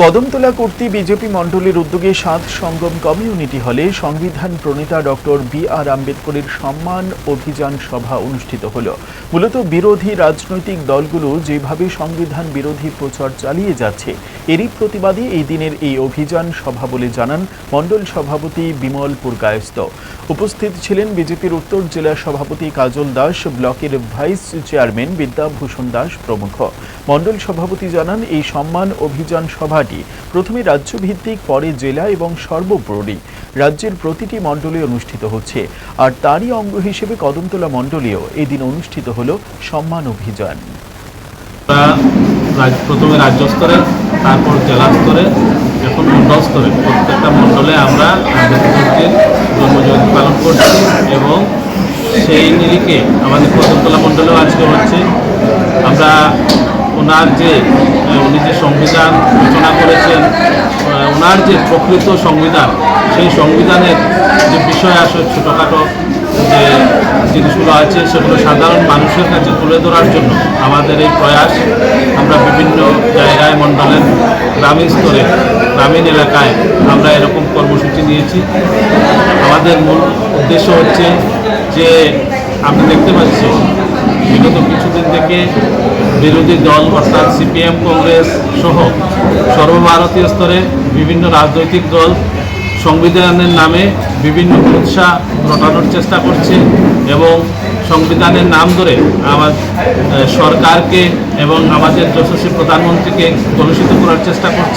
Kadamtala কর্তৃ BJP মণ্ডলের উদ্যোগে সাত সঙ্গম কমিউনিটি হলে সংবিধান প্রণেতা ডক্টর বি আর আম্বেদকরের সম্মান অভিযান সভা অনুষ্ঠিত হল। মূলত বিরোধী রাজনৈতিক দলগুলো যেভাবে সংবিধান বিরোধী প্রচার চালিয়ে যাচ্ছে, এরই প্রতিবাদে এই দিনের এই অভিযান সভা বলে জানান মণ্ডল সভাপতি বিমল পুরকায়স্ত উপস্থিত ছিলেন বিজেপির উত্তর জেলা সভাপতি কাজল দাস, ব্লকের ভাইস চেয়ারম্যান বিদ্যাভূষণ দাস প্রমুখ। মণ্ডল সভাপতি জানান, এই সম্মান অভিযান সভাটি প্রথমে রাজ্যভিত্তিক, পরে জেলা এবং সর্বোপরি। রাজ্যের প্রতিটি মণ্ডলে অনুষ্ঠিত হচ্ছে। আর তারই অঙ্গ হিসেবে কদমতলা মণ্ডলেও এদিন অনুষ্ঠিত হল সম্মান অভিযান। প্রথমে রাজ্য স্তরে, তারপর জেলা স্তরে, এখন মণ্ডল স্তরে। প্রত্যেকটা মণ্ডলে আমরা আম্বেদকরজির জন্মজয়ন্তী পালন করছি এবং সেই নিরিখে আমাদের কদমতলা মণ্ডলেও আজকে হচ্ছে। আমরা ওনার যে উনি যে সংবিধান করেছেন ওনার যে প্রকৃত সংবিধান, সেই সংবিধানের যে বিষয় আসে ছোটোখাটো যে জিনিসগুলো আছে, সেগুলো সাধারণ মানুষের কাছে তুলে ধরার জন্য আমাদের এই প্রয়াস, আমরা বিভিন্ন জায়গায় মণ্ডলের গ্রামীণ স্তরে, গ্রামীণ এলাকায় আমরা এরকম কর্মসূচি নিয়েছি। আমাদের মূল উদ্দেশ্য হচ্ছে যে, আপনি দেখতে পাচ্ছি বিগত কিছুদিন থেকে বিরোধী দল অর্থাৎ সিপিএম, কংগ্রেস সহ সর্বভারতীয় স্তরে বিভিন্ন রাজনৈতিক দল সংবিধানের নামে বিভিন্ন উৎসাহ ঘটানোর চেষ্টা করছে এবং সংবিধানের নাম ধরে আমার সরকারকে এবং আমাদের যশস্বী প্রধানমন্ত্রীকে কলুষিত করার চেষ্টা করছে।